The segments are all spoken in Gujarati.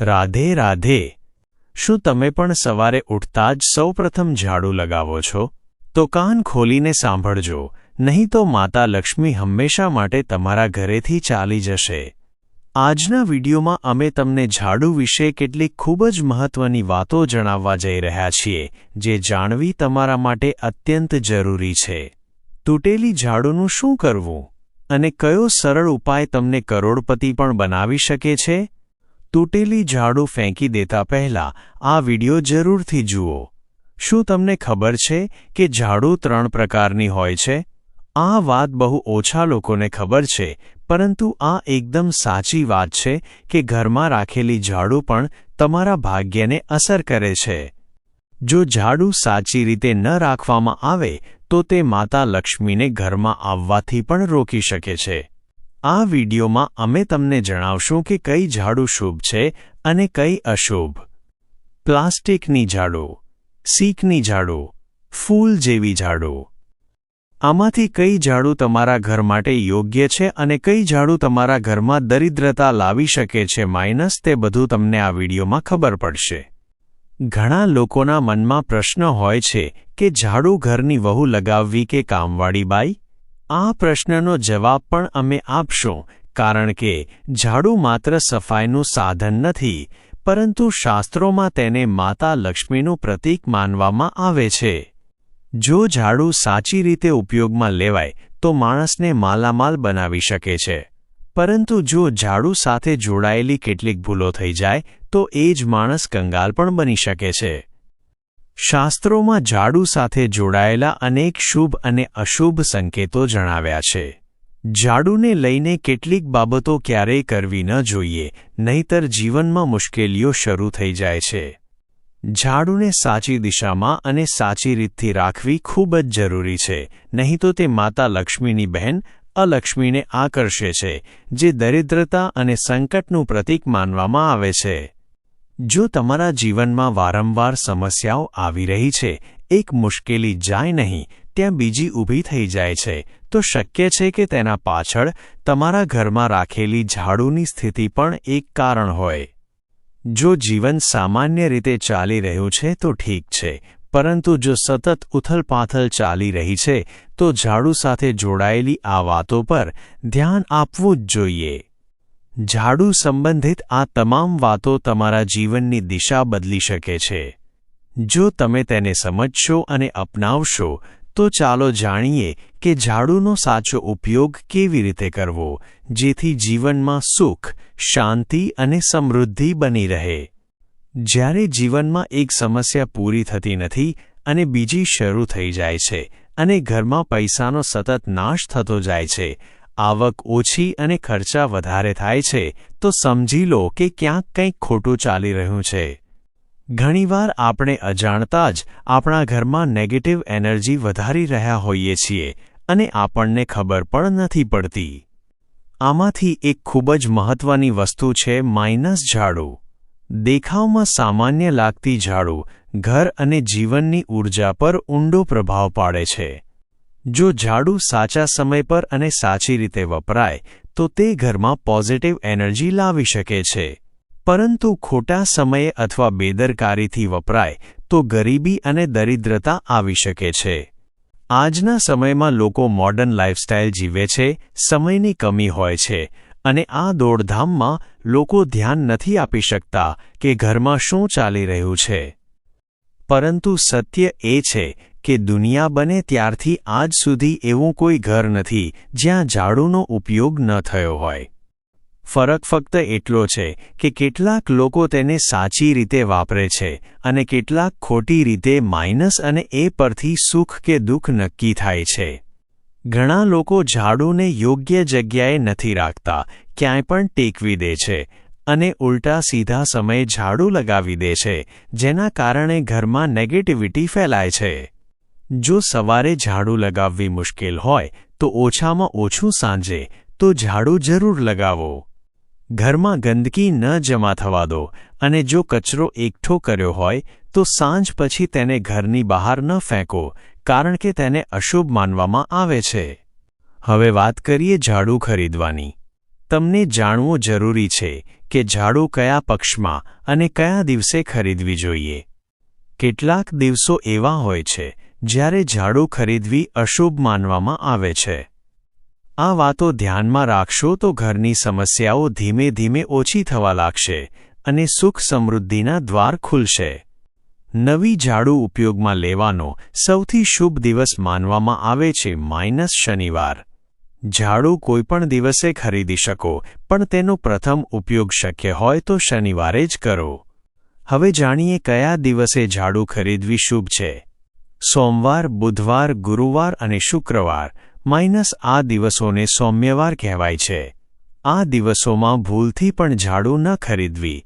રાધે રાધે. શું તમે પણ સવારે ઉઠતા જ સૌપ્રથમ ઝાડુ લગાવો છો? તો કાન ખોલીને સાંભળજો, નહીં તો માતા લક્ષ્મી હંમેશા માટે તમારા ઘરેથી ચાલી જશે. આજના વિડીયોમાં અમે તમને ઝાડુ વિશે કેટલીક ખૂબ જ મહત્વની વાતો જણાવવા જઈ રહ્યા છીએ, જે જાણવી તમારા માટે અત્યંત જરૂરી છે. તૂટેલી ઝાડુનું શું કરવું? અને કયો સરળ ઉપાય તમને કરોડપતિ પણ બનાવી શકે છે? તૂટેલી ઝાડુ ફેંકી દેતા પહેલા આ વિડિયો જરૂરથી જુઓ. શું તમને ખબર છે કે ઝાડુ ત્રણ પ્રકારની હોય છે? આ વાત બહુ ઓછા લોકોને ખબર છે, પરંતુ આ એકદમ સાચી વાત છે કે ઘરમાં રાખેલી ઝાડુ પણ તમારા ભાગ્યને અસર કરે છે. જો ઝાડુ સાચી રીતે ન રાખવામાં આવે, તો તે માતા લક્ષ્મીને ઘરમાં આવવાથી પણ રોકી શકે છે. આ વિડીયોમાં અમે તમને જણાવશું કે કઈ ઝાડુ શુભ છે અને કઈ અશુભ. પ્લાસ્ટિકની ઝાડુ, સીકની ઝાડુ, ફૂલ જેવી ઝાડુ. આમાંથી કઈ ઝાડુ તમારા ઘર માટે યોગ્ય છે અને કઈ ઝાડુ તમારા ઘરમાં દરિદ્રતા લાવી શકે છે માઇનસ તે બધું તમને આ વિડીયોમાં ખબર પડશે. ઘણા લોકોના મનમાં પ્રશ્ન હોય છે કે ઝાડુ ઘરની વહુ લગાવવી કે કામવાળી બાઈ? આ પ્રશ્નનો જવાબ પણ અમે આપશું, કારણ કે ઝાડુ માત્ર સફાઈનું સાધન નથી, પરંતુ શાસ્ત્રોમાં તેને માતા લક્ષ્મીનું પ્રતીક માનવામાં આવે છે. જો ઝાડુ સાચી રીતે ઉપયોગમાં લેવાય, તો માણસને માલામાલ બનાવી શકે છે. પરંતુ જો ઝાડુ સાથે જોડાયેલી કેટલીક ભૂલો થઈ જાય, તો એ જ માણસ કંગાલ પણ બની શકે છે. શાસ્ત્રોમાં ઝાડુ સાથે જોડાયેલા અનેક શુભ અને અશુભ સંકેતો જણાવ્યા છે. ઝાડુને લઈને કેટલીક બાબતો ક્યારેય કરવી ન જોઈએ, નહીતર જીવનમાં મુશ્કેલીઓ શરૂ થઈ જાય છે. ઝાડુને સાચી દિશામાં અને સાચી રીતથી રાખવી ખૂબ જ જરૂરી છે, નહીં તો તે માતા લક્ષ્મીની બહેન, અલક્ષ્મીને આકર્ષે છે, જે દરિદ્રતા અને સંકટનું પ્રતીક માનવામાં આવે છે. જો તમારા જીવનમાં વારંવાર સમસ્યાઓ આવી રહી છે, એક મુશ્કેલી જાય નહીં, ત્યાં બીજી ઊભી થઈ જાય છે, તો શક્ય છે કે તેના પાછળ તમારા ઘરમાં રાખેલી ઝાડુની સ્થિતિ પણ એક કારણ હોય. જો જીવન સામાન્ય રીતે ચાલી રહ્યું છે, તો ઠીક છે, પરંતુ જો સતત ઉથલપાથલ ચાલી રહી છે, તો ઝાડુ સાથે જોડાયેલી આ વાતો પર ધ્યાન આપવું જ જોઈએ. ઝાડુ સંબંધિત આ તમામ વાતો તમારા જીવનની દિશા બદલી શકે છે. જો તમે તેને સમજશો અને અપનાવશો, તો ચાલો જાણીએ કે ઝાડુનો સાચો ઉપયોગ કેવી રીતે કરવો, જેથી જીવનમાં સુખ, શાંતિ અને સમૃદ્ધિ બની રહે. જ્યારે જીવનમાં એક સમસ્યા પૂરી થતી નથી અને બીજી શરૂ થઈ જાય છે અને ઘરમાં પૈસાનો સતત નાશ થતો જાય છે આવક ઓછી અને ખર્ચા વધારે થાય છે, તો સમજી લો કે ક્યાંક કંઈક ખોટું ચાલી રહ્યું છે. ઘણીવાર આપણે અજાણતા જ આપણા ઘરમાં નેગેટિવ એનર્જી વધારી રહ્યા હોઈએ છીએ અને આપણને ખબર પણ નથી પડતી. આમાંથી એક ખૂબ જ મહત્વની વસ્તુ છે માઇનસ ઝાડુ. દેખાવમાં સામાન્ય લાગતી ઝાડુ ઘર અને જીવનની ઊર્જા પર ઊંડો પ્રભાવ પાડે છે. જો ઝાડુ સાચા સમય પર અને સાચી રીતે વપરાય, તો તે ઘરમાં પોઝિટિવ એનર્જી લાવી શકે છે. પરંતુ ખોટા સમયે અથવા બેદરકારીથી વપરાય, તો ગરીબી અને દરિદ્રતા આવી શકે છે. આજના સમયમાં લોકો મોડર્ન લાઇફસ્ટાઇલ જીવે છે, સમયની કમી હોય છે, અને આ દોડધામમાં લોકો ધ્યાન નથી આપી શકતા કે ઘરમાં શું ચાલી રહ્યું છે. પરંતુ સત્ય એ છે કે દુનિયા બને ત્યારથી આજ સુધી એવું કોઈ ઘર નથી જ્યાં ઝાડુનો ઉપયોગ ન થયો હોય. ફરક ફક્ત એટલો છે કે કેટલાક લોકો તેને સાચી રીતે વાપરે છે અને કેટલાક ખોટી રીતે માઇનસ અને એ પરથી સુખ કે દુઃખ નક્કી થાય છે. ઘણા લોકો ઝાડુને યોગ્ય જગ્યાએ નથી રાખતા, ક્યાંય પણ ટેકવી દે છે અને ઉલટા સીધા સમયે ઝાડુ લગાવી દે છે, જેના કારણે ઘરમાં નેગેટિવિટી ફેલાય છે. જો સવારે ઝાડુ લગાવવી મુશ્કેલ હોય, તો ઓછામાં ઓછું સાંજે તો ઝાડુ જરૂર લગાવો. ઘરમાં ગંદકી ન જમા થવા દો અને જો કચરો એકઠો કર્યો હોય, તો સાંજ પછી તેને ઘરની બહાર ન ફેંકો, કારણ કે તેને અશુભ માનવામાં આવે છે. હવે વાત કરીએ ઝાડુ ખરીદવાની. તમને જાણવું જરૂરી છે કે ઝાડુ કયા પક્ષમાં અને કયા દિવસે ખરીદવી જોઈએ. કેટલાક દિવસો એવા હોય છે જ્યારે ઝાડુ ખરીદવી અશુભ માનવામાં આવે છે. આ વાતો ધ્યાનમાં રાખશો તો ઘરની સમસ્યાઓ ધીમે ધીમે ઓછી થવા લાગશે અને સુખ સમૃદ્ધિના દ્વાર ખુલશે. નવી ઝાડુ ઉપયોગમાં લેવાનો સૌથી શુભ દિવસ માનવામાં આવે છે માઇનસ શનિવાર. ઝાડુ કોઈપણ દિવસે ખરીદી શકો, પણ તેનો પ્રથમ ઉપયોગ શક્ય હોય તો શનિવારે જ કરો. હવે જાણીએ કયા દિવસે ઝાડુ ખરીદવી શુભ છે. સોમવાર, બુધવાર, ગુરુવાર અને શુક્રવાર, માઇનસ આ દિવસોને સૌમ્યવાર કહેવાય છે. આ દિવસોમાં ભૂલથી પણ ઝાડુ ન ખરીદવી.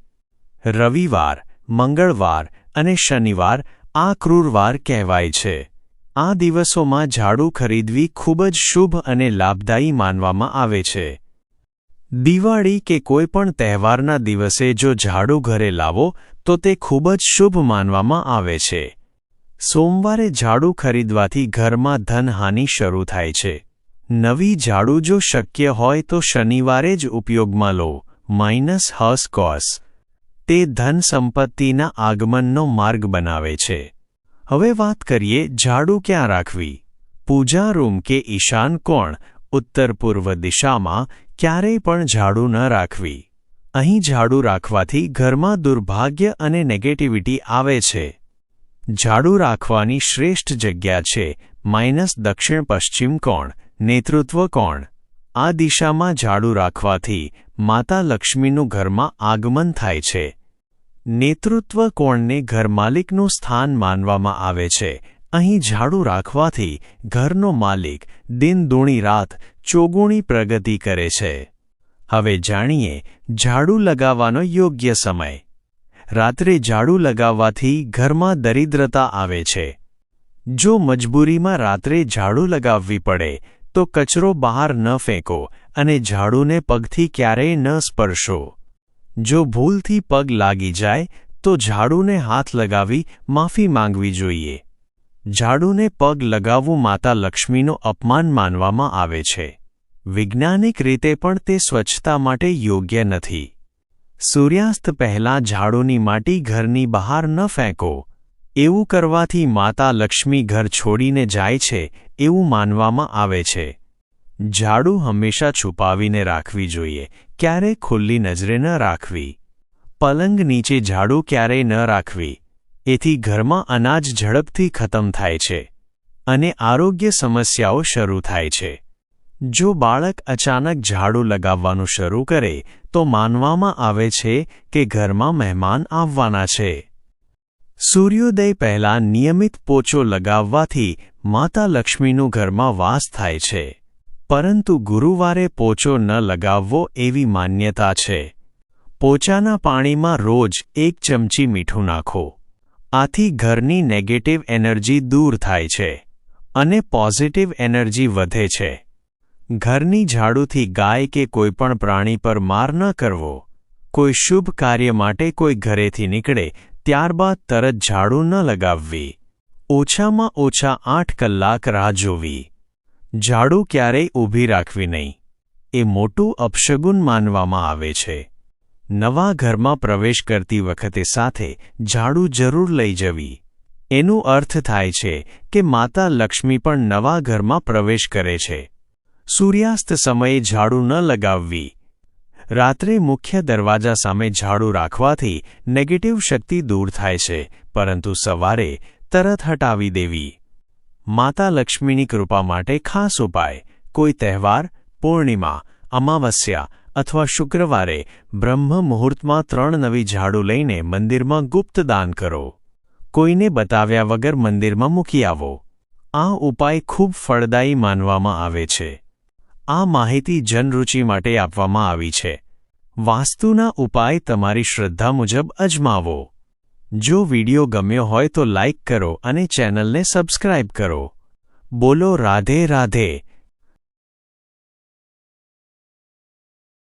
રવિવાર, મંગળવાર અને શનિવાર આ ક્રૂરવાર કહેવાય છે. આ દિવસોમાં ઝાડુ ખરીદવી ખૂબ જ શુભ અને લાભદાયી માનવામાં આવે છે. દિવાળી કે કોઈ પણ તહેવારના દિવસે જો ઝાડુ ઘરે લાવો, તો તે ખૂબ જ શુભ માનવામાં આવે છે. સોમવારે ઝાડુ ખરીદવાથી ઘરમાં ધનહાનિ શરૂ થાય છે. નવી ઝાડુ જો શક્ય હોય તો શનિવારે જ ઉપયોગમાં લો. માઇનસ હસ કોસ. તે ધન સંપત્તિના આગમનનો માર્ગ બનાવે છે. હવે વાત કરીએ ઝાડુ ક્યાં રાખવી? પૂજા રૂમ કે ઈશાન કોણ? ઉત્તર પૂર્વ દિશામાં ક્યારેય પણ ઝાડુ ન રાખવી. અહીં ઝાડુ રાખવાથી ઘરમાં દુર્ભાગ્ય અને નેગેટિવિટી આવે છે. ઝાડુ રાખવાની શ્રેષ્ઠ જગ્યા છે. માઇનસ દક્ષિણ પશ્ચિમ કોણ, નેતૃત્વ કોણ? આ દિશામાં ઝાડુ રાખવાથી માતા લક્ષ્મીનું ઘરમાં આગમન થાય છે. નેતૃત્વ કોણને ઘરમાલિકનું સ્થાન માનવામાં આવે છે. અહીં ઝાડુ રાખવાથી ઘરનો માલિક દિન દૂણી રાત ચોગુણી પ્રગતિ કરે છે. હવે જાણીએ ઝાડુ લગાવવાનો યોગ્ય સમય. રાત્રે ઝાડુ લગાવવાથી ઘરમાં દરિદ્રતા આવે છે. જો મજબૂરીમાં રાત્રે ઝાડુ લગાવવી પડે, તો કચરો બહાર ન ફેંકો અને ઝાડુને પગથી ક્યારેય ન સ્પર્શો. જો ભૂલથી પગ લાગી જાય, તો ઝાડુને હાથ લગાવી માફી માંગવી જોઈએ. ઝાડુને પગ લગાવવું માતા લક્ષ્મીનો અપમાન માનવામાં આવે છે. વૈજ્ઞાનિક રીતે પણ તે સ્વચ્છતા માટે યોગ્ય નથી. સૂર્યાસ્ત પહેલાં ઝાડુની માટી ઘરની બહાર ન ફેંકો. એવું કરવાથી માતા લક્ષ્મી ઘર છોડીને જાય છે, એવું માનવામાં આવે છે. ઝાડુ હંમેશા છુપાવીને રાખવી જોઈએ ક્યારેય ખુલ્લી નજરે ન રાખવી. પલંગ નીચે ઝાડુ ક્યારેય ન રાખવી. એથી ઘરમાં અનાજ ઝડપથી ખતમ થાય છે. અને આરોગ્ય સમસ્યાઓ શરૂ થાય છે. જો બાળક અચાનક ઝાડુ લગાવવાનું શરૂ કરે, તો માનવામાં આવે છે કે ઘરમાં મહેમાન આવવાના છે. સૂર્યોદય પહેલાં નિયમિત પોચો લગાવવાથી માતા લક્ષ્મીનું ઘરમાં વાસ થાય છે. પરંતુ ગુરુવારે પોચો ન લગાવવો એવી માન્યતા છે. પોચાના પાણીમાં રોજ એક ચમચી મીઠું નાખો. આથી ઘરની નેગેટિવ એનર્જી દૂર થાય છે અને પોઝિટિવ એનર્જી વધે છે. ઘરની ઝાડુથી ગાય કે કોઈપણ પ્રાણી પર માર ન કરવો. કોઈ શુભ કાર્ય માટે કોઈ ઘરેથી નીકળે, ત્યારબાદ તરત ઝાડુ ન લગાવવી. ઓછામાં ઓછા આઠ કલાક રાહ જોવી. ઝાડુ ક્યારેય ઊભી રાખવી નહીં. એ મોટું અપશગુન માનવામાં આવે છે. નવા ઘરમાં પ્રવેશ કરતી વખતે સાથે ઝાડુ જરૂર લઈ જવી. એનું અર્થ થાય છે કે માતા લક્ષ્મી પણ નવા ઘરમાં પ્રવેશ કરે છે. સૂર્યાસ્ત સમયે ઝાડુ ન લગાવવી. રાત્રે મુખ્ય દરવાજા સામે ઝાડુ રાખવાથી નેગેટિવ શક્તિ દૂર થાય છે, પરંતુ સવારે તરત હટાવી દેવી. માતા લક્ષ્મીની કૃપા માટે ખાસ ઉપાય, કોઈ તહેવાર, પૂર્ણિમા, અમાવસ્યા અથવા શુક્રવારે બ્રહ્મ મુહૂર્તમાં ત્રણ નવી ઝાડુ લઈને મંદિરમાં ગુપ્ત દાન કરો. કોઈને બતાવ્યા વગર મંદિરમાં મૂકી આવો. આ ઉપાય ખૂબ ફળદાયી માનવામાં આવે છે. આ માહિતી જનરૂચિ માટે આપવામાં આવી છે. વાસ્તુના ઉપાય તમારી શ્રદ્ધા મુજબ અજમાવો. જો વિડિયો ગમ્યો હોય તો લાઇક કરો અને ચેનલને સબસ્ક્રાઇબ કરો. બોલો રાધે રાધે.